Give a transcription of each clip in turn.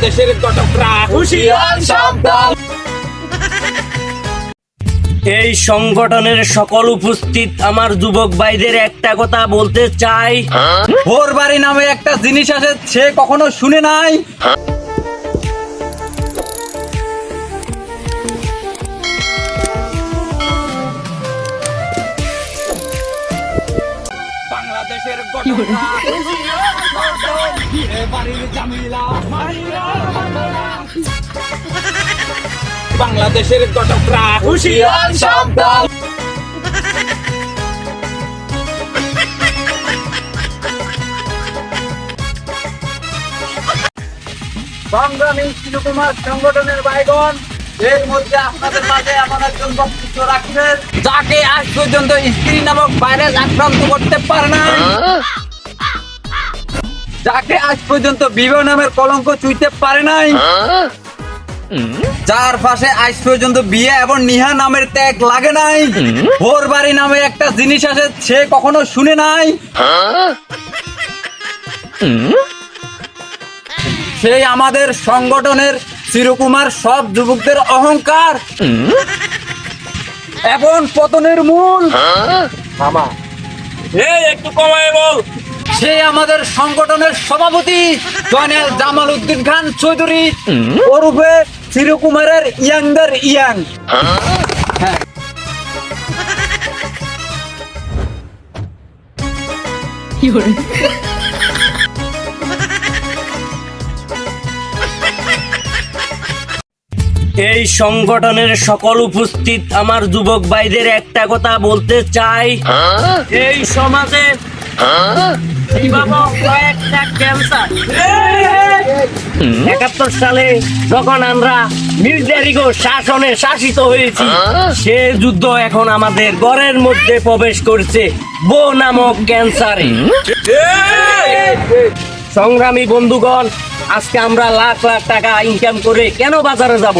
বাংলাদেশের ঘটকরা হুশিয়ার সাবধান। এই সংগঠনের সকল উপস্থিত আমার যুবক ভাইদের একটা কথা বলতে চাই। ভোর বাড়ি নামে একটা জিনিস আছে সে কখনো শুনে নাই? বাংলাদেশের বাড়ির জামিলা বাংলাদেশের ঘটকরা হুশিয়ার সাবধান। সংগ্রামী শিবকুমার সংগঠনের বাইগন এর মধ্যে আপনাদের মাঝে আমার একজন বক্তব্য রাখবেন যাকে আজ পর্যন্ত স্ত্রী নামক ভাইরাস আক্রান্ত করতে পারে না যাকে আজ পর্যন্ত বিবাহ নামের কলঙ্ক চুইতে পারে নাই। যার পাশে আজ পর্যন্ত বিয়ে এবং নিহা নামের ত্যাগ লাগে নাই। ভোর বাড়ি নামে একটা জিনিস আছে সে কখনো শুনে নাই। সেই আমাদের সংগঠনের চিরকুমার সব যুবকদের অহংকার। এবং পতনের মূল। মামা। এই একটু কমায় বল। সে আমাদের সংগঠনের সভাপতি জয়নাল জামাল উদ্দিন খান চৌধুরী। ওরূপে চিরকুমারের ইয়াংদের ইয়াং। হ্যাঁ এই সংগঠনের সকল উপস্থিত আমার যুবক ভাইদের একটা কথা বলতে চাই। এই সমাজে ক্যান্সার একাত্তর সালে যখন আমরা মিলিটারিগো শাসনে শাসিত হয়েছি সে যুদ্ধ এখন আমাদের ঘরের মধ্যে প্রবেশ করছে বো নামক ক্যান্সারে সংগ্রামী বন্ধুগণ আজকে আমরা লাখ লাখ টাকা ইনকাম করে কেন বাজারে যাব?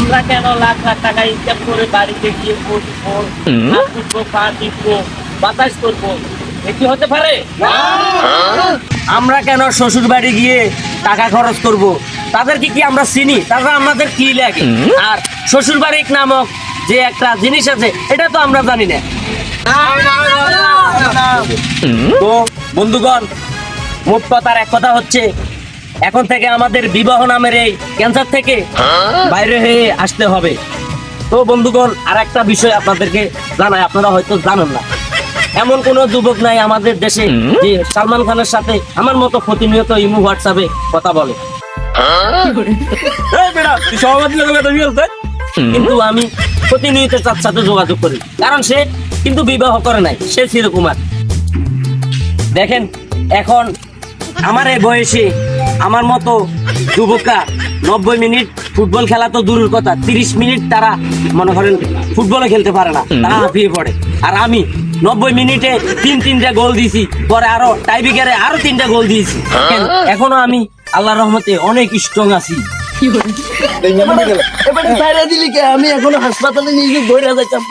আমরা কেন লাখ লাখ টাকা ইনকাম করে বাড়িতে গিয়ে বসবো বাতাস করব। এ কি হতে পারে? আমরা কেন শ্বশুর বাড়ি গিয়ে টাকা খরচ করব? তাদেরকে কি আমরা চিনি? তারা আমাদের কি লাগে? আর শ্বশুর বাড়ি নামক যে একটা জিনিস আছে এটা তো আমরা জানি না। তো বন্ধুগণ মোট কথার এক কথা হচ্ছে এখন থেকে আমাদের বিবাহ নামের এই ক্যান্সার থেকে বাইরে হয়ে আসতে হবে। তো বন্ধুগণ আর একটা বিষয় আপনাদেরকে জানাই আপনারা হয়তো জানেন না। এমন কোন যুবক নাই আমাদের দেশে যে সালমান খানের সাথে আমার মতো প্রতিনিয়ত ইমু হোয়াটসঅ্যাপে কথা বলে। বলছিস? কিন্তু আমি প্রতিনিয়ত তার সাথে যোগাযোগ করি। কারণ সে কিন্তু বিবাহ করে নাই সে চিরকুমার দেখেন এখন আমার এই বয়সে আমার মতো যুবকরা নব্বই মিনিট ফুটবল খেলা তো দূরের কথা তিরিশ মিনিট তারা মনে করেন ফুটবলে খেলতে পারে না তারা হাঁপিয়ে পড়ে। আর আমি নব্বই মিনিটে তিন তিনটা গোল দিয়েছি পরে আরও টাইব্রেকারে আরও তিনটা গোল দিয়েছি। এখনও আমি আল্লাহ রহমতে অনেক স্ট্রং আছি। এবারে বাইরে দিলি কে? আমি এখনও হাসপাতালে নিয়ে গিয়ে বইরা যাইতাম।